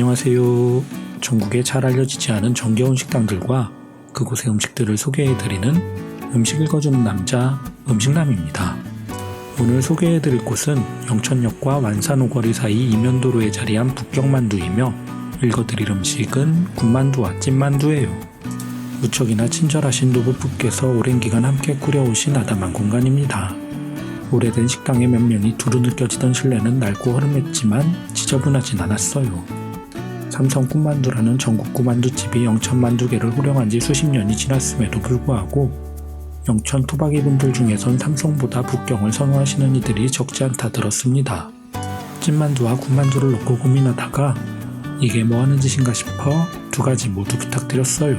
안녕하세요. 전국에 잘 알려지지 않은 정겨운 식당들과 그곳의 음식들을 소개해드리는 음식 읽어주는 남자 음식남입니다. 오늘 소개해드릴 곳은 영천역과 완산오거리 사이 이면도로에 자리한 북경만두이며 읽어드릴 음식은 군만두와 찐만두예요. 무척이나 친절하신 노부부께서 오랜 기간 함께 꾸려오신 아담한 공간입니다. 오래된 식당의 면면이 두루 느껴지던 실내는 낡고 허름했지만 지저분하진 않았어요. 삼성 꿈만두라는 전국 꿈만두집이 영천 만두계를 호령한 지 수십 년이 지났음에도 불구하고 영천 토박이 분들 중에선 삼성보다 북경을 선호하시는 이들이 적지 않다 들었습니다. 찐만두와 군만두를 놓고 고민하다가 이게 뭐 하는 짓인가 싶어 두 가지 모두 부탁드렸어요.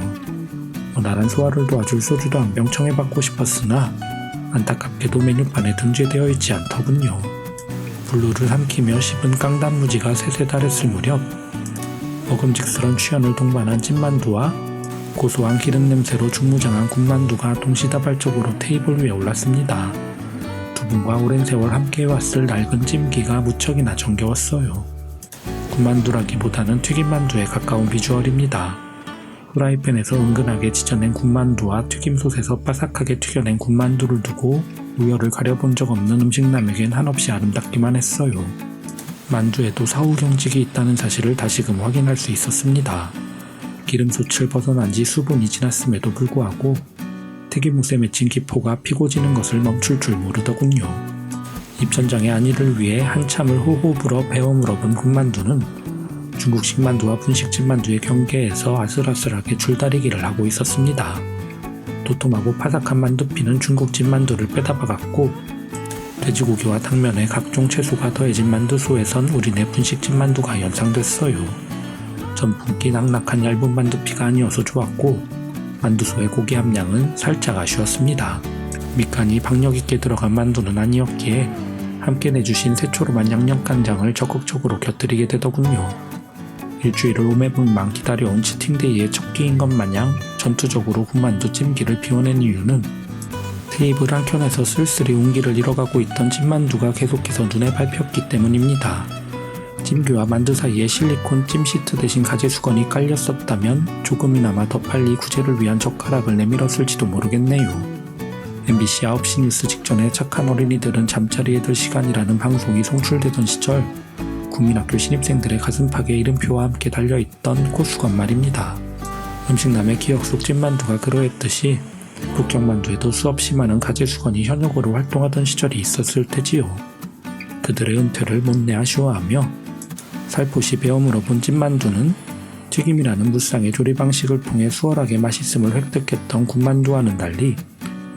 원활한 소화를 도와줄 소주도 한 병 청해받고 싶었으나 안타깝게도 메뉴판에 등재되어 있지 않더군요. 블루를 삼키며 씹은 깡단무지가 새새 달했을 무렵 먹음직스런 취연을 동반한 찐만두와 고소한 기름 냄새로 중무장한 군만두가 동시다발적으로 테이블 위에 올랐습니다. 두 분과 오랜 세월 함께해왔을 낡은 찜기가 무척이나 정겨웠어요. 군만두라기보다는 튀김만두에 가까운 비주얼입니다. 후라이팬에서 은근하게 지져낸 군만두와 튀김솥에서 바삭하게 튀겨낸 군만두를 두고 우열을 가려본 적 없는 음식남에겐 한없이 아름답기만 했어요. 만두에도 사후 경직이 있다는 사실을 다시금 확인할 수 있었습니다. 기름솥을 벗어난 지 수분이 지났음에도 불구하고 튀김옷에 맺힌 기포가 피고 지는 것을 멈출 줄 모르더군요. 입천장의 안위를 위해 한참을 호호 불어 베어 물어본 군만두는 중국식 만두와 분식집 만두의 경계에서 아슬아슬하게 줄다리기를 하고 있었습니다. 도톰하고 파삭한 만두피는 중국집 만두를 빼다 박았고 돼지고기와 당면에 각종 채소가 더해진 만두소에선 우리네 분식집 만두가 연상됐어요. 전분기 낙낙한 얇은 만두피가 아니어서 좋았고 만두소의 고기 함량은 살짝 아쉬웠습니다. 밑간이 박력 있게 들어간 만두는 아니었기에 함께 내주신 새초롬한 양념간장을 적극적으로 곁들이게 되더군요. 일주일을 오매불망 기다려온 치팅데이의 첫 끼인 것 마냥 전투적으로 군만두 찜기를 비워낸 이유는 테이블 한 켠에서 쓸쓸히 운기를 잃어가고 있던 찐만두가 계속해서 눈에 밟혔기 때문입니다. 찜기와 만두 사이에 실리콘 찜 시트 대신 가재 수건이 깔렸었다면 조금이나마 더 빨리 구제를 위한 젓가락을 내밀었을지도 모르겠네요. MBC 9시 뉴스 직전에 착한 어린이들은 잠자리에 들 시간이라는 방송이 송출되던 시절 국민학교 신입생들의 가슴팍에 이름표와 함께 달려있던 코수건 말입니다. 음식남의 기억 속 찐만두가 그러했듯이 북경만두에도 수없이 많은 가재수건이 현역으로 활동하던 시절이 있었을 테지요. 그들의 은퇴를 못내 아쉬워하며 살포시 베어 물어본 찐만두는 튀김이라는 무쌍의 조리 방식을 통해 수월하게 맛있음을 획득했던 군만두와는 달리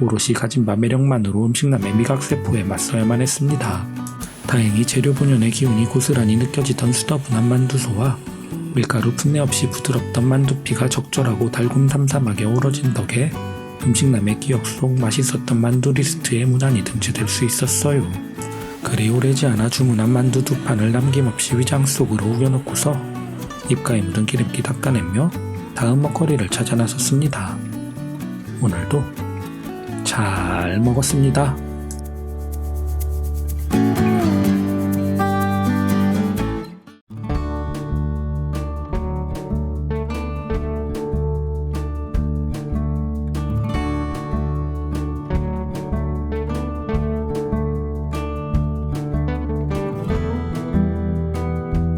오롯이 가진 바 매력만으로 음식남의 미각세포에 맞서야만 했습니다. 다행히 재료 본연의 기운이 고스란히 느껴지던 수더분한 만두소와 밀가루 풋내 없이 부드럽던 만두피가 적절하고 달콤 삼삼하게 어우러진 덕에 음식남의 기억 속 맛있었던 만두 리스트에 무난히 등재될 수 있었어요. 그리 오래지 않아 주문한 만두 두 판을 남김없이 위장 속으로 우겨놓고서 입가에 묻은 기름기 닦아내며 다음 먹거리를 찾아 나섰습니다. 오늘도 잘 먹었습니다.